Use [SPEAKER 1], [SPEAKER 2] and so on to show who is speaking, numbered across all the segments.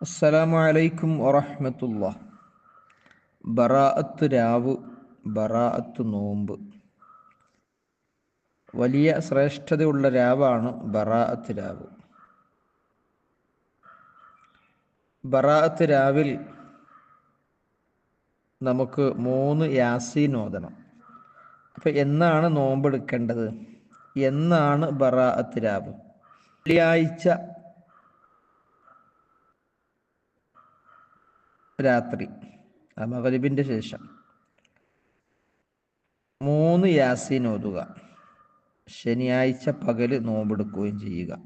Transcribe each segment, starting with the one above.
[SPEAKER 1] അസ്സലാമു അലൈക്കും വറഹമത്തുള്ള ബറാഅത്ത് രാവ് ബറാഅത്ത് നോമ്പ്. വലിയ ശ്രേഷ്ഠതയുള്ള രാവാണ് ബറാഅത്ത് രാവ്. ബറാഅത്ത് രാവിൽ നമുക്ക് മൂന്ന് യാസീൻ ഓതണം. അപ്പം എന്നാണ് നോമ്പെടുക്കേണ്ടത്? എന്നാണ് ബറാഅത്ത് രാവ്? വെള്ളിയാഴ്ച രാത്രി മകരിബിന്റെ ശേഷം. മൂന്ന് യാസീൻ ഓതുക. ശനിയാഴ്ച പകൽ നോമ്പെടുക്കുകയും ചെയ്യുക.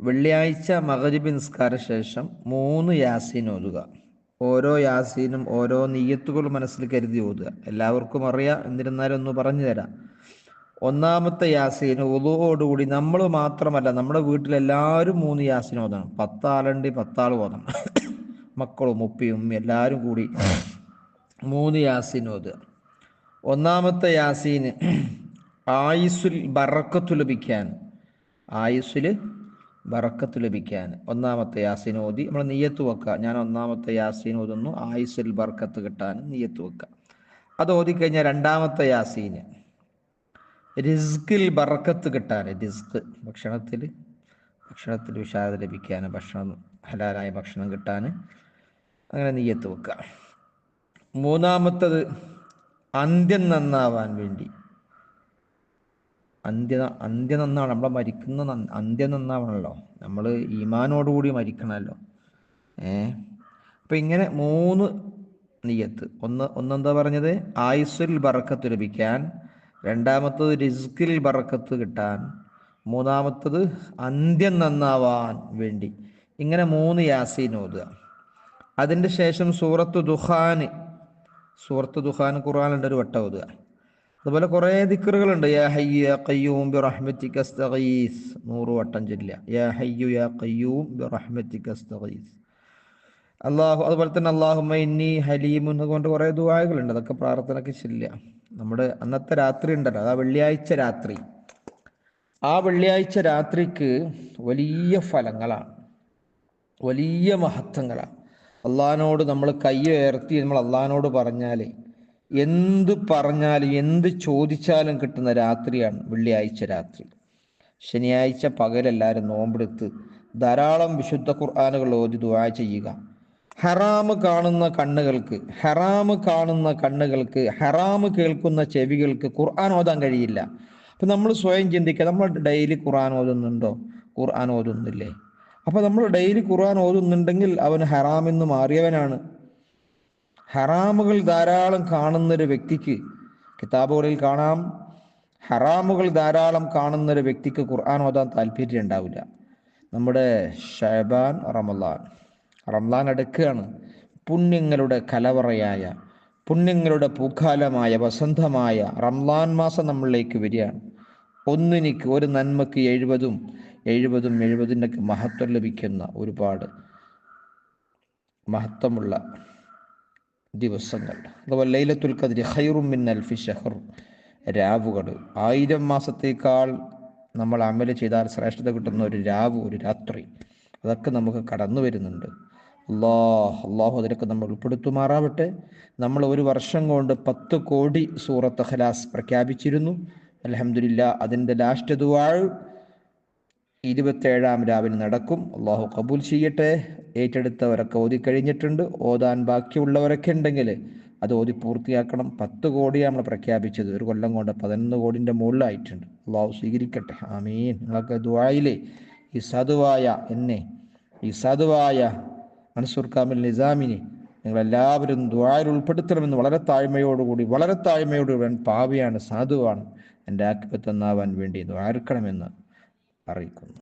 [SPEAKER 1] വെള്ളിയാഴ്ച മകരിബ് നിസ്കാര ശേഷം മൂന്ന് യാസീൻ ഓതുക. ഓരോ യാസീനും ഓരോ നീയത്തുകൾ മനസ്സിൽ കരുതി ഓതുക. എല്ലാവർക്കും അറിയാം എന്നിരുന്നാലും ഒന്ന് പറഞ്ഞു തരാം. ഒന്നാമത്തെ യാസീൻ ഒതുവോടുകൂടി നമ്മൾ മാത്രമല്ല നമ്മുടെ വീട്ടിലെല്ലാവരും മൂന്ന് യാസീൻ ഓതണം. പത്താളുണ്ട് പത്താൾ ഓതണം. മക്കളും ഉപ്പയും എല്ലാവരും കൂടി മൂന്ന് യാസീൻ ഓതുക ഒന്നാമത്തെ യാസീന് ആയുസ്സിൽ ബറക്കത്തു ലഭിക്കാൻ ആയുസ്സിൽ ബറക്കത്ത് ലഭിക്കാൻ ഒന്നാമത്തെ യാസീൻ ഓതി. നമ്മൾ നീയത്ത് വെക്കുക. ഞാൻ ഒന്നാമത്തെ യാസീൻ ഓതുന്നു. ആയുസ്സിൽ ബർക്കത്ത് കിട്ടാൻ നീയത്ത് വെക്കുക. അത് ഓതിക്കഴിഞ്ഞാൽ രണ്ടാമത്തെ യാസീന് റിസ്കിൽ ബറക്കത്ത് കിട്ടാൻ റിസ്ക് ഭക്ഷണത്തിൽ ഭക്ഷണത്തിൽ വിഷാദ ലഭിക്കാൻ ഭക്ഷണം ഹലാലായ ഭക്ഷണം കിട്ടാൻ അങ്ങനെ നീയത്ത് വെക്കുക മൂന്നാമത്തത് അന്ത്യം നന്നാവാൻ വേണ്ടി. അന്ത്യ അന്ത്യ നന്നാണ് നമ്മളെ മരിക്കുന്ന അന്ത്യം നന്നാവണല്ലോ. നമ്മൾ ഈമാനോടുകൂടി മരിക്കണമല്ലോ. ഏ? അപ്പം ഇങ്ങനെ മൂന്ന് നീയത്ത് ഒന്ന് ഒന്നെന്താ പറഞ്ഞത്? ആയുസ്സിൽ ബറക്കത്ത് ലഭിക്കാൻ. രണ്ടാമത്തത് റിസ്കിൽ ബറക്കത്ത് കിട്ടാൻ. മൂന്നാമത്തത് അന്ത്യം നന്നാവാൻ വേണ്ടി. ഇങ്ങനെ മൂന്ന് യാസീൻ ഓതുക. അതിന്റെ ശേഷം സൂറത്ത് ദുഹാന് സൂറത്ത് ദുഹാൻ ഖുർആാനുണ്ട് ഒരു വട്ടം ഓതുക. അതുപോലെ കുറേ ദിക്കറുകളുണ്ട് യാ ഹയ്യു യാ ഖയ്യൂം ബി റഹ്മത്തിക അസ്തഗീസ്. നൂറ് വട്ടം ചൊല്ലുക. യാ ഹയ്യു യാ ഖയ്യൂം ബി റഹ്മത്തിക അസ്തഗീസ്. അള്ളാഹു അതുപോലെ തന്നെ അള്ളാഹുമ്മ ഇന്നി ഹലീമു എന്നതുകൊണ്ട് കുറേ ദുആകളുണ്ട്. അതൊക്കെ പ്രാർത്ഥനയ്ക്ക് ചൊല്ല നമ്മുടെ അന്നത്തെ രാത്രി ഉണ്ടല്ലോ. അതാ വെള്ളിയാഴ്ച രാത്രി. ആ വെള്ളിയാഴ്ച രാത്രിക്ക് വലിയ ഫലങ്ങളാണ്. വലിയ മഹത്വങ്ങളാണ്. അള്ളഹാനോട് നമ്മൾ കൈ ഉയർത്തി നമ്മൾ അള്ളഹാനോട് പറഞ്ഞാൽ എന്ത് പറഞ്ഞാലും എന്ത് ചോദിച്ചാലും കിട്ടുന്ന രാത്രിയാണ് വെള്ളിയാഴ്ച രാത്രി. ശനിയാഴ്ച പകലെല്ലാവരും നോമ്പെടുത്ത് ധാരാളം വിശുദ്ധ ഖുർആാനുകൾ ഓതി ദുവാ ചെയ്യുക. ഹറാമ് കാണുന്ന കണ്ണുകൾക്ക് ഹറാമ് കാണുന്ന കണ്ണുകൾക്ക് ഹറാമ് കേൾക്കുന്ന ചെവികൾക്ക് ഖുർആൻ ഓതാൻ കഴിയില്ല. അപ്പം നമ്മൾ സ്വയം ചിന്തിക്കുക നമ്മൾ ഡെയിലി ഖുർആൻ ഓതുന്നുണ്ടോ? ഖുർആൻ ഓതുന്നില്ലേ? അപ്പോൾ നമ്മൾ ഡെയിലി ഖുർആൻ ഓതുന്നുണ്ടെങ്കിൽ അവൻ ഹറാമെന്ന് മാറിയവനാണ്. ഹറാമുകൾ ധാരാളം കാണുന്ന ഒരു വ്യക്തിക്ക് കിതാബുകളിൽ കാണാം ഹറാമുകൾ ധാരാളം കാണുന്ന ഒരു വ്യക്തിക്ക് ഖുർആൻ ഓതാൻ താല്പര്യം ഉണ്ടാവില്ല. നമ്മുടെ ഷഹബാൻ റമലാൻ റംലാൻ അടുക്കുകയാണ്. പുണ്യങ്ങളുടെ കലവറയായ പുണ്യങ്ങളുടെ പൂക്കാലമായ വസന്തമായ റംലാൻ മാസം നമ്മളിലേക്ക് വരികയാണ്. ഒന്നിനിക്ക് ഒരു നന്മക്ക് എഴുപതും എഴുപതും എഴുപതിന്റെ മഹത്വം ലഭിക്കുന്ന ഒരുപാട് മഹത്വമുള്ള ദിവസങ്ങൾ. അഥവാ ലൈലത്തുൽ കതിരി ഹൈറും മിൻ അൽഫി ഷഹർ രാവുകൾ. ആയിരം മാസത്തേക്കാൾ നമ്മൾ അമൽ ചെയ്താൽ ശ്രേഷ്ഠത കിട്ടുന്ന ഒരു രാവ് ഒരു രാത്രി. അതൊക്കെ നമുക്ക് കടന്നു വരുന്നുണ്ട്. അള്ളാഹ് അള്ളാഹു അതിലൊക്കെ നമ്മൾ ഉൾപ്പെടുത്തുമാറാവട്ടെ. നമ്മൾ ഒരു വർഷം കൊണ്ട് പത്ത് കോടി സൂറത്ത് ഖലാസ് പ്രഖ്യാപിച്ചിരുന്നു. അലഹമില്ല അതിന്റെ ലാസ്റ്റ് ദുവാഴ് ഇരുപത്തേഴാം രാവിലെ നടക്കും. അള്ളാഹു കബൂൽ ചെയ്യട്ടെ. ഏറ്റെടുത്തവരൊക്കെ ഓതി കഴിഞ്ഞിട്ടുണ്ട് ഓതാൻ ബാക്കിയുള്ളവരൊക്കെ ഉണ്ടെങ്കിൽ അത് ഓതി പൂർത്തിയാക്കണം. പത്ത് കോടിയാണ് നമ്മൾ പ്രഖ്യാപിച്ചത്. ഒരു കൊല്ലം കൊണ്ട് പതിനൊന്ന് കോടിന്റെ മുകളിലായിട്ടുണ്ട്. അള്ളാഹു സ്വീകരിക്കട്ടെ. ആമീൻ. നിങ്ങൾക്ക് ദുബായിലേ ഈ സാധുവായ എന്നെ ഈ സാധുവായ മൻസൂർ കാമിൽ നിസാമിനെ നിങ്ങളെല്ലാവരും ദ്വായിൽ ഉൾപ്പെടുത്തണമെന്ന് വളരെ താഴ്മയോടുകൂടി വളരെ താഴ്മയോടുകൂടി പാവിയാണ് സാധുവാണ്. എന്റെ ആക്കിപ്പത്തൊന്നാവാൻ വേണ്ടി ദ്വാരക്കണമെന്ന് അറിയിക്കുന്നു